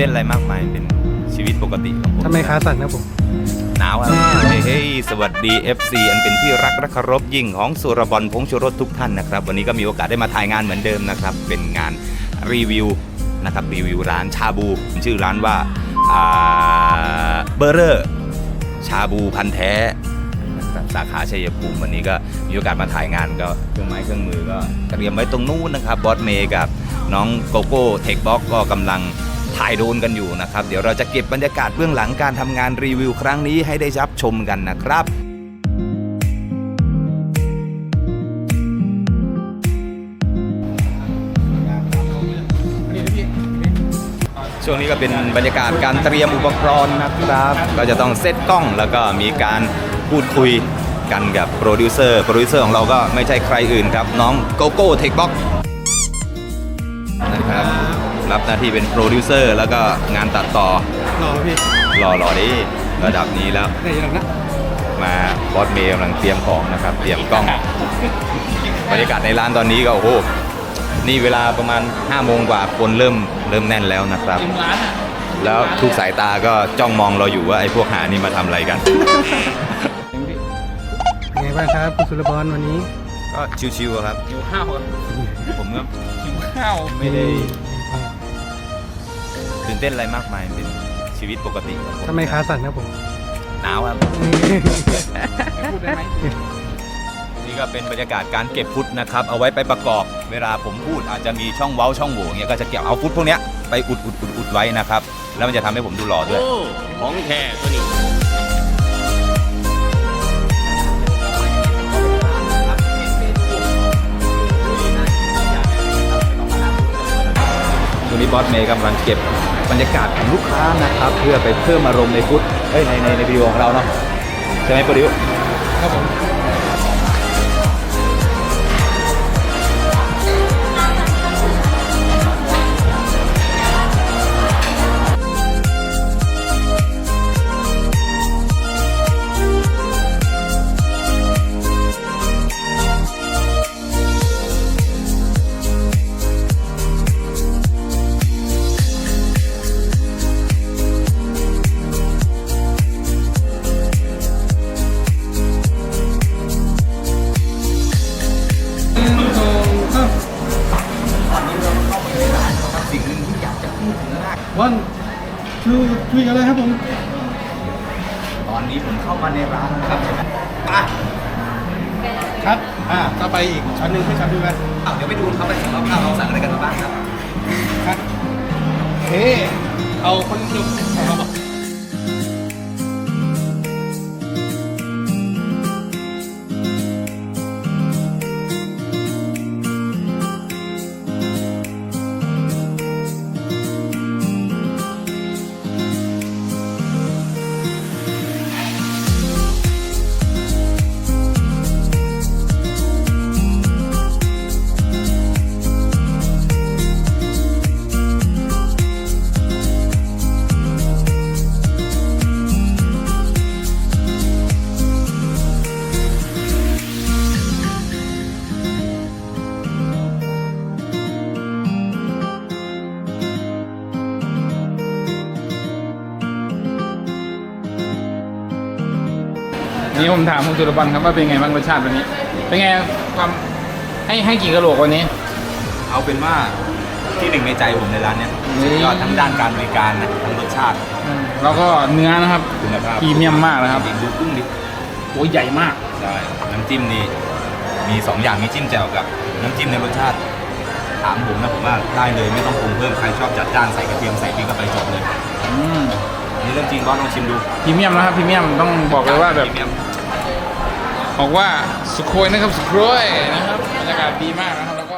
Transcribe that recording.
เต้นอะไรมากมายเป็นชีวิตปกติของผมทำไมขาสั่นครับผม หนาวครับเฮ้ยเฮ้ยสวัสดี FC อันเป็นที่รักและเคารพยิ่งของสุรบอลพงษ์ชรสทุกท่านนะครับ วันนี้ก็มีโอกาสได้มาถ่ายงานเหมือนเดิมนะครับ เป็นงานรีวิวนะครับรีวิวร้านชาบู ชื่อร้านว่าเบอร์เรอร์ชาบูพันธุ์แท้นะครับสาขาชัยภูมิวันนี้ก็มีโอกาสมาถ่ายงานก็เครื่องไม้เครื่องมือก็เตรียมไว้ตรงนู้นนะครับบอสเมย์กับน้องโกโก้เทคบ็อกก็กำลัง ถ่ายโดนกันอยู่นะครับ เดี๋ยวเราจะเก็บบรรยากาศเบื้องหลังการทำงานรีวิวครั้งนี้ให้ได้รับชมกันนะครับช่วงนี้ก็เป็นบรรยากาศการเตรียมอุปกรณ์นะครับ ก็จะต้องเซตกล้องแล้วก็มีการพูดคุยกันกับโปรดิวเซอร์ โปรดิวเซอร์ของเราก็ไม่ใช่ใครอื่นครับ น้องโกโก้เทคบ็อกนะครับ รับหน้าที่เป็นโปรดิวเซอร์แล้วก็งานตัดต่อรอพี่รอรอดิระดับนี้แล้วได้ยังนะมาบอสเมย์กำลังเตรียมของนะครับ เตรียมกล้อง บรรยากาศในร้านตอนนี้ก็โอ้โห นี่เวลาประมาณ5โมงกว่าคนเริ่มเริ่มแน่นแล้วนะครับแล้วทุกสายตาก็จ้องมองเราอยู่ว่าไอ้พวกหานี่มาทำอะไรกันเป็นไงบ้างครับคุณสุรบอลวันนี้ก็ชิวๆครับ หิวข้าวอะผมก็หิวข้าวไม่ได้ ตื่นเต้นอะไรมากมายเป็นชีวิตปกติของผมทำไมขาสั่นครับผม หนาวครับ พูดได้ไหมนี่ก็เป็นบรรยากาศการเก็บฟุตนะครับ เอาไว้ไปประกอบ เวลาผมพูดอาจจะมีช่องเว้าช่องโหว่เงี้ยก็จะเก็บเอาฟุตพวกเนี้ยไปอุดอุดอุดอุดไว้นะครับ แล้วมันจะทำให้ผมดูหล่อด้วย โอ้ของแท้ตัวนี้วันนี้บอสเมย์กำลังเก็บ บรรยากาศของลูกค้านะครับ เพื่อไปเพิ่มอารมณ์ในฟุตเอ้ยในในในวิดีโอของเราเนาะใช่ไหมปรดิวครับผม สิ่งหนึ่งที่อยากจะพูดถึงมากวันชูคุยกันเลยครับผม ตอนนี้ผมเข้ามาในร้านนะครับอะครับ อ่าก็ไปอีกชั้นหนึ่งขึ้นชั้นดูกันเอาเดี๋ยวไปดูเขาไปของเราข้าวเราสั่งอะไรกันมาบ้างครับ ครับเฮ้เอาคนหนุ่มเอาบ นี่ผมถามคุณสุรบันครับว่าเป็นไงบ้างรสชาติวันนี้ เป็นไงความให้ให้กี่กะโหลกวันนี้ เอาเป็นว่าที่หนึ่งในใจผมในร้านเนี้ยสุดยอดทั้งด้านการบริการนะทั้งรสชาติแล้วก็เนื้อนะครับคุณภาพพรีเมียมมากนะครับจงๆดูกุ้งดิโอ้ยใหญ่มากใช่น้ำจิ้มนี่มีสองอย่างมีจิ้มแจ่วกับ น้ำจิ้มในรสชาติ ถามผมนะผมว่าได้เลยไม่ต้องปรุงเพิ่มใครชอบจัดจ้านใส่กระเทียมใส่พริกก็ไปจบเลยอืมอันนี่เรื่องจริงบอสลองชิมดูพรีเมียมนะครับพรีเมียมต้องบอกเลยว่าแบบพรีเมียม บอกว่าสุโคยนะครับสุโคยนะครับบรรยากาศดีมากนะครับ